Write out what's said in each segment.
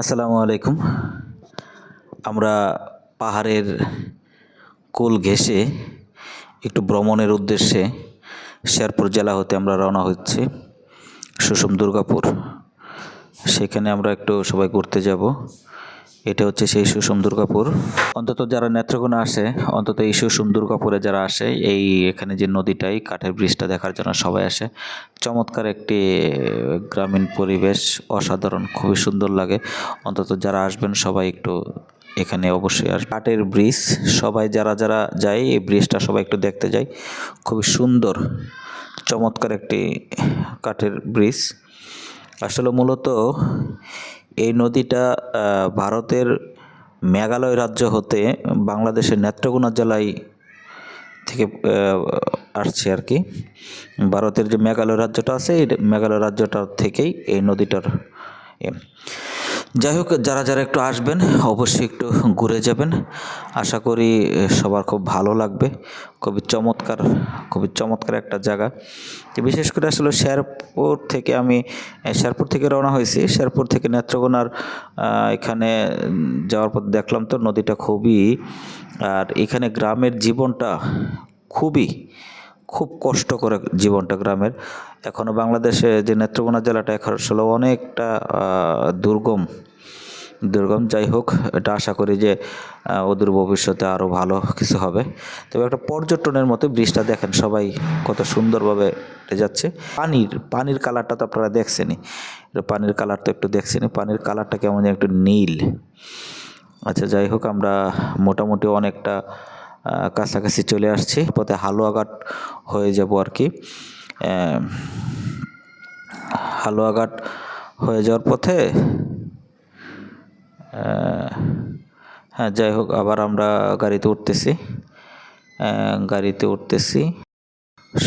আসসালামু আলাইকুম। আমরা পাহাড়ের কোল ঘেঁষে একটু ভ্রমণের উদ্দেশ্যে শেরপুর জেলা হতে আমরা রওনা হচ্ছি, সুষম দুর্গাপুর। সেখানে আমরা একটু সবাই ঘুরতে যাব। এটা হচ্ছে সেই সুষম দুর্গাপুর। অন্তত যারা নেত্রকোনা আসে, অন্তত এই সুষম দুর্গাপুরে যারা আসে, এই এখানে যে নদীটাই, কাঠের ব্রিজটা দেখার জন্য সবাই আসে। চমৎকার একটি, গ্রামীণ পরিবেশ, অসাধারণ, খুবই সুন্দর লাগে। অন্তত যারা আসবেন, সবাই একটু এখানে অবশ্যই আসবে কাঠের ব্রিজ, সবাই যারা যারা যায়, এই ব্রিজটা সবাই একটু দেখতে যায়। খুবই সুন্দর, চমৎকার একটি কাঠের ব্রিজ। আসলে মূলত এই নদীটা ভারতের মেঘালয় রাজ্য হতে বাংলাদেশের নেত্রকোনা জেলায় থেকে আসছে আর কি ভারতের যে মেঘালয় রাজ্যটা আছে, এই মেঘালয় রাজ্যটার থেকেই এই নদীটার। যাই হোক, যারা যারা একটু আসবেন, অবশ্যই একটু ঘুরে যাবেন। আশা করি সবার খুব ভালো লাগবে। খুবই চমৎকার খুবই চমৎকার একটা জায়গা। বিশেষ করে আসলে শেরপুর থেকে আমি শেরপুর থেকে রওনা হয়েছি। শেরপুর থেকে নেত্রকোনার এখানে যাওয়ার পর দেখলাম তো নদীটা খুবই, আর এখানে গ্রামের জীবনটা খুবই খুব কষ্ট করে জীবনটা গ্রামের। এখনও বাংলাদেশে যে নেত্রকোনা জেলাটা, এখন আসলে অনেকটা দুর্গম দুর্গম। যাই হোক, এটা আশা করি যে অদূর ভবিষ্যতে আরও ভালো কিছু হবে। তবে একটা পর্যটনের মতো ব্রিজটা দেখেন সবাই কত সুন্দরভাবে যাচ্ছে। পানির পানির কালারটা তো আপনারা দেখছেনই। পানির কালার তো একটু দেখছেনই। পানির কালারটা কেমন একটু নীল। আচ্ছা যাই হোক, আমরা মোটামুটি অনেকটা কাছাকাছি চলে আসছি, পথে হালুয়াঘাট হয়ে যাব আর কি। হালুয়াঘাট হয়ে যাওয়ার পথে হ্যাঁ যাই হোক, আবার আমরা গাড়িতে উঠতেছি। গাড়িতে উঠতেছি।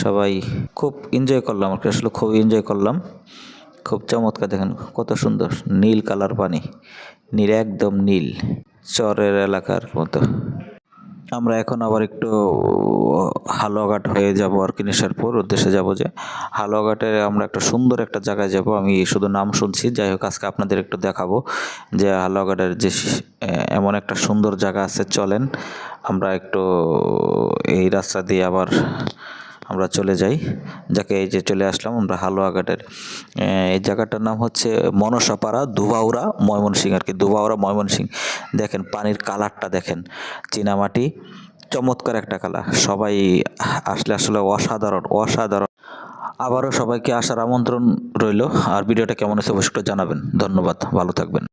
সবাই খুব এনজয় করলাম আর কি, আসলে খুব এনজয় করলাম। খুব চমৎকার, দেখেন কত সুন্দর নীল কালার পানি, নীল, একদম নীল, চরের এলাকার মতো। আমরা এখন আবার একটু হালুয়াঘাট হয়ে যাব আর কি নিশারপুর উদ্দেশ্যে যাব যে, হালুয়াঘাটে আমরা একটা সুন্দর একটা জায়গায় যাব। আমি শুধু নাম শুনছি, যাই হোক আজকে আপনাদের একটু দেখাবো যে হালুয়াঘাটের যে এমন একটা সুন্দর জায়গা আছে, চলেন। আমরা একটু এই রাস্তা দিয়ে আবার আমরা চলে যাই। যাকে এই যে চলে আসলাম আমরা হালুয়াঘাটের এই জায়গাটার নাম হচ্ছে মনসাপাড়া দুবাউরা ময়মনসিং আর কি দুবাউরা ময়মনসিং দেখেন পানির কালারটা দেখেন, চীনামাটি, চমৎকার একটা কালার। সবাই আসলে আসলে অসাধারণ অসাধারণ। আবারও সবাইকে আসার আমন্ত্রণ রইল। আর ভিডিওটা কেমন হয়েছে অবশ্যই জানাবেন। ধন্যবাদ, ভালো থাকবেন।